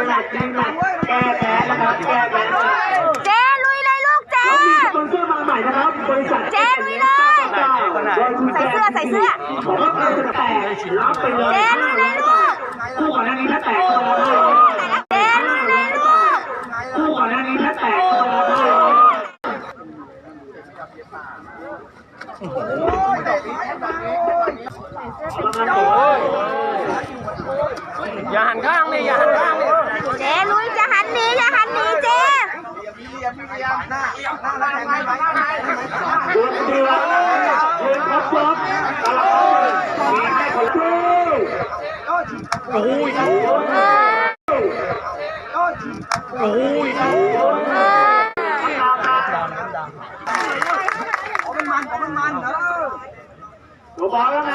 จริงนะแก้แค้นะครับแก้แค้เจลุยเลยลูกเจแล้วมีสปอนเซอร์มาใหม่นะครับบริษัทเจ๊ลุยเลยใส่เสื้อใส่เสื้อบอกว่าใครจะแตกรับไปเลยเจ๊ลุยเลยลูกคู่ก่อนหน้านี้ถ้าแตกก็รับเลยเจลุยเลยลูกคู่ก่อนหน้านี้ถ้าแตกก็รับเลยอย่าหันข้างเลยอย่าหันข้างเลยเจลุยจะหันหนีจะหันหนีเจ ดวงเดือดเดือดครับรถตลอดมีให้คนช่วยโอ้ยเออโอ้ยเออตัวบอลแล้วไง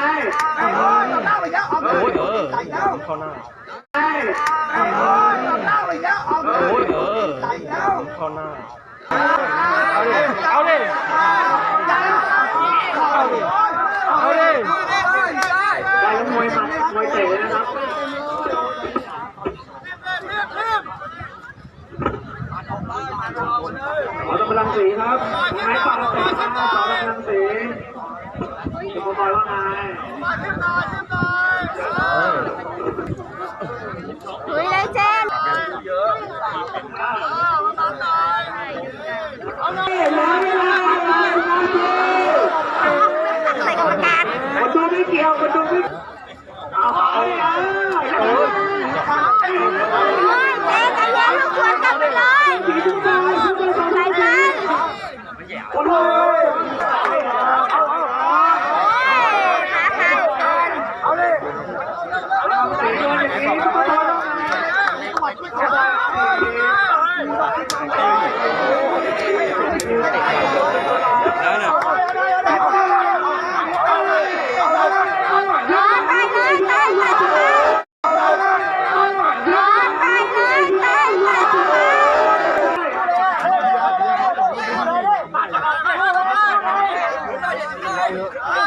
โอ้ยเออเข้าหน้า ไง โอ้ยเออ เข้าหน้า เอาดิ เอาดิ เอาดิได้แล้วมวยหมัดมวยเตะนะครับขอตำลังสีครับไม้ปากเตะครับขอตำลังสีตัวบอลแล้วไง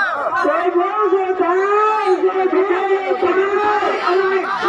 They will die! They will die!